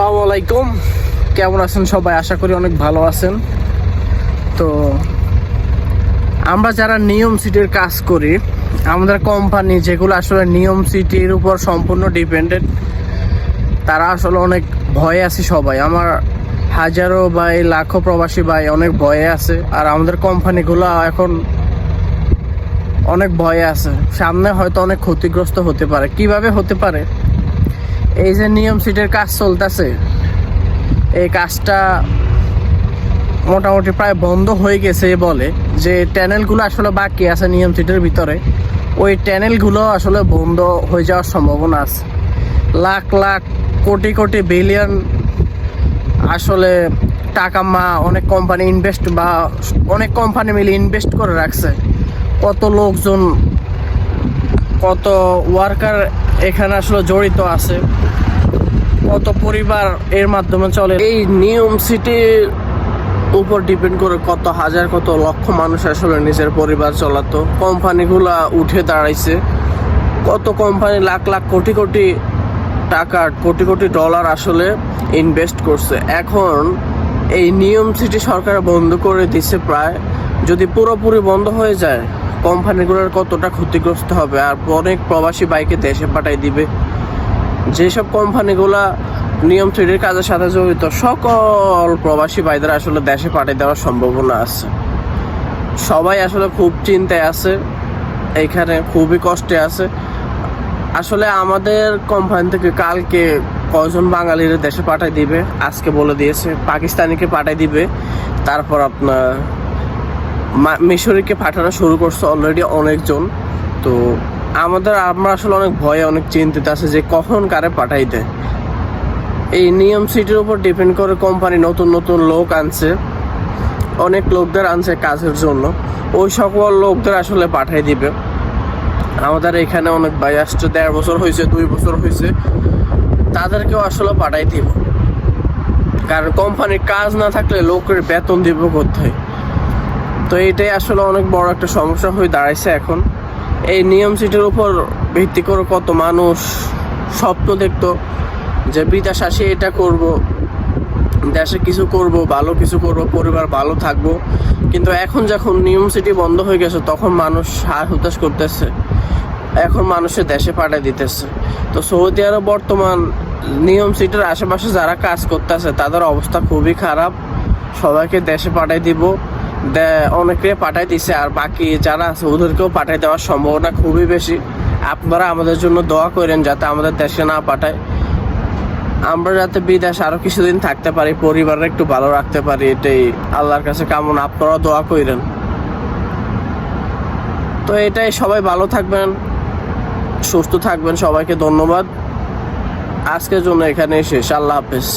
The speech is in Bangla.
আসসালামু আলাইকুম। কেমন আছেন সবাই? আশা করি অনেক ভালো আছেন। তো আমরা যারা নিয়ম সিটির কাজ করি, আমাদের কোম্পানি যেগুলো আসলে নিয়ম সিটির উপর সম্পূর্ণ ডিপেন্ডেন্ট তারা আসলে অনেক ভয়ে আছে সবাই। আমার হাজারো ভাই, লাখো প্রবাসী ভাই অনেক ভয়ে আছে, আর আমাদের কোম্পানিগুলো এখন অনেক ভয়ে আছে। সামনে হয়তো অনেক ক্ষতিগ্রস্ত হতে পারে। কীভাবে হতে পারে? এই যে নিয়ম সিটের কাজ চলতেছে, এই কাজটা মোটামুটি প্রায় বন্ধ হয়ে গেছে বলে যে ট্যানেলগুলো আসলে বাকি আছে নিয়ম সিটের ভিতরে। ওই ট্যানেলগুলো আসলে বন্ধ হয়ে যাওয়ার সম্ভাবনা আছে। লাখ লাখ কোটি কোটি বিলিয়ন আসলে টাকা মা অনেক কোম্পানি ইনভেস্ট বা অনেক কোম্পানি মিলে ইনভেস্ট করে রাখছে। কত লোকজন কত ওয়ার্কার এখানে আসলে জড়িত আছে, কত পরিবার এর মাধ্যমে চলে। এই নিয়ম সিটির উপর ডিপেন্ড করে কত হাজার, কত লক্ষ মানুষ আসলে নিজের পরিবার চালাতো। কোম্পানিগুলা উঠে দাঁড়াইছে। কত কোম্পানি লাখ লাখ কোটি কোটি টাকা, কোটি কোটি ডলার আসলে ইনভেস্ট করছে। এখন এই নিয়ম সিটি সরকার বন্ধ করে দিছে প্রায়। যদি পুরোপুরি বন্ধ হয়ে যায় কোম্পানিগুলোর কতটা ক্ষতিগ্রস্ত হবে আর অনেক প্রবাসী বাইকে দেশে পাঠাই দিবে। যেসব কোম্পানিগুলা নিয়ম তৈরির কাজের সাথে জড়িত, সকল প্রবাসী ভাইদের আসলে দেশে পাঠিয়ে দেওয়ার সম্ভাবনা আছে। সবাই আসলে খুব চিন্তায় আছে এইখানে খুবই কষ্টে আছে। আসলে আমাদের কোম্পানি থেকে কালকে কয়জন বাঙালির দেশে পাঠাই দিবে? আজকে বলে দিয়েছে, পাকিস্তানিকে পাঠাই দিবে, তারপর আপনার মিশরিকে পাঠানো শুরু করছে অলরেডি অনেকজন। তো আমাদের, আমরা আসলে অনেক ভয়ে, অনেক চিন্তিত আছে যে কখন কারে পাঠাই দেয়। এই নিয়ম সিটির উপর ডিপেন্ড করে কোম্পানি নতুন নতুন লোক আনছে। অনেক লোকদের আনছে কাজের জন্য। ওই সকল লোকদের আসলে পাঠাই দিবে। আমাদের এখানে অনেক ভাই আসছে, দেড় বছর হয়েছে, দুই বছর হয়েছে। তাদেরকেও আসলে পাঠাই দিব। কারণ কোম্পানির কাজ না থাকলে লোকের বেতন দিব কোথায়? তো এটাই আসলে অনেক বড় একটা সমস্যা হয়ে দাঁড়াইছে এখন। এই নিয়ম সিটির উপর ভিত্তি করে কত মানুষ স্বপ্ন দেখতো যে বিদেশ আসে এটা করব, দেশে কিছু করব, ভালো কিছু করব, পরিবার ভালো থাকব। কিন্তু এখন যখন নিয়ম সিটি বন্ধ হয়ে গেছে, তখন মানুষ হার হুতাশ করতেছে। এখন মানুষের দেশে পাঠিয়ে দিতেছে। তো সৌদি আরব বর্তমান নিয়ম সিটির আশেপাশে যারা কাজ করতেছে, তাদের অবস্থা খুবই খারাপ। সবাইকে দেশে পাঠাই দিব। অনেকে পাঠাই দিছে, আর বাকি যারা আছে ওদেরকেও পাঠাই দেওয়ার সম্ভাবনা খুবই বেশি। আপনারা আমাদের জন্য দোয়া করেন যাতে আমাদের দেশে না পাঠায়। আমরা যাতে বিদেশ আরও কিছুদিন থাকতে পারি পরিবারের একটু ভালো রাখতে পারি, এটাই আল্লাহর কাছে কেমন। আপনারা দোয়া করেন। তো এটাই, সবাই ভালো থাকবেন, সুস্থ থাকবেন, সবাইকে ধন্যবাদ। আজকের জন্য এখানে শেষ। আল্লাহ হাফেজ।